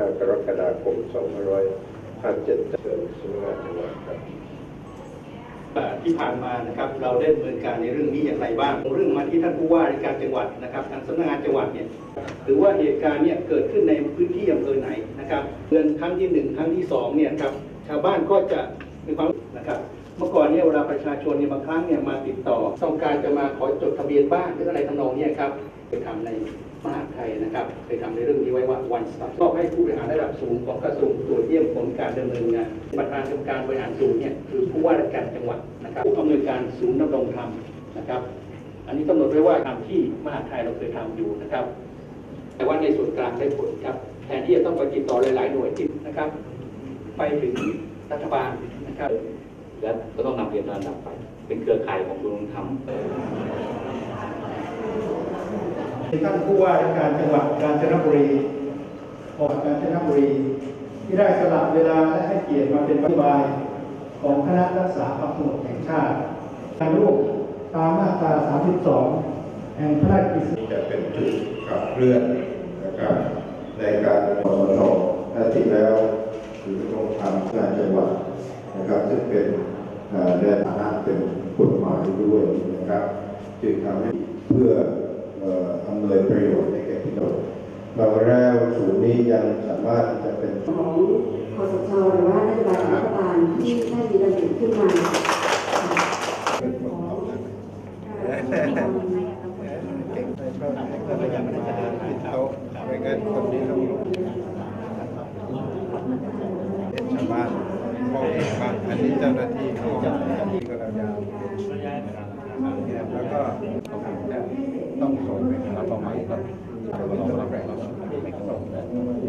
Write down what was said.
5 กรกฎาคม 2557เชิญสำนักงานจังหวัดครับที่ผ่านมานะครับเราได้ดำเนินการในเรื่องนี้อย่างไรบ้าง เรื่องมาที่ท่านผู้ว่าราชการจังหวัดนะครับทางสำนักงานจังหวัดเนี่ยหรือว่าเหตุการณ์เนี่ยเกิดขึ้นในพื้นที่อำเภอไหนนะครับเดือนครั้งที่หนึ่งครั้งที่สองเนี่ยครับชาวบ้านก็จะมีความนะครับ เมื่อก่อนเนี่ยเวลาประชาชนเนี่ยบางครั้งเนี่ยมาติดต่อต้องการจะมาขอจดทะเบียนบ้านหรืออะไรทำนองเนี้ครับไปทำในมหาไทยนะครับไปทำในเรื่องนี้ไว้ว่า one stop ก็ให้ผู้บริหารระดับสูงของกระทรวงตรวจเยี่ยมผลการดำเนินงานประธานกรรมการบริหารศูนย์เนี่ยคือผู้ว่าราชการจังหวัดนะครับผู้อำนวยการศูนย์ดำรงธรรมนะครับ อันนี้กำหนดไว้ว่าทำที่มหาไทยเราเคยทำอยู่นะครับ แต่ว่าในส่วนกลางได้ผลครับแทนที่จะต้องไปติดต่อหลาย ๆ หน่วยที่นะครับ ไปถึงรัฐบาลนะครับ และก็ต้องนำเรียนระดับไป เป็นเครือข่ายของกรมธรรมท่านผู้ว่าราชการจังหวัดกาญจนบุรีของกาญจนบุรีที่ได้สละเวลาและให้เกียรติมาเป็นปฏิบายของคณะรักษาความสงบแห่งชาติการรูปตามมาตรา 32 แห่งพระราชกฤษฎีกาจะเป็นจุดขับเคลื่อนนะครับในการปสชและที่แล้วคือต้องทำงานจังหวัดนะครับซึ่งเป็นเอ่อ ในฐานะเป็นกฎหมายด้วยนะครับจึงทำให้เพื่อออำนวยประโยชน์ให้แก่พี่น้องเราแล้วศูนย์นี้ยังสามารถที่จะเป็นของคอสชหรือว่านโยบายรัฐบาลที่ได้มีระเบียบขึ้นมา อันนี้เจ้าหน้าที่เขาจะก็เรายาวแล้วก็ต้องส่งไปประมาณกับราเราเราส่ง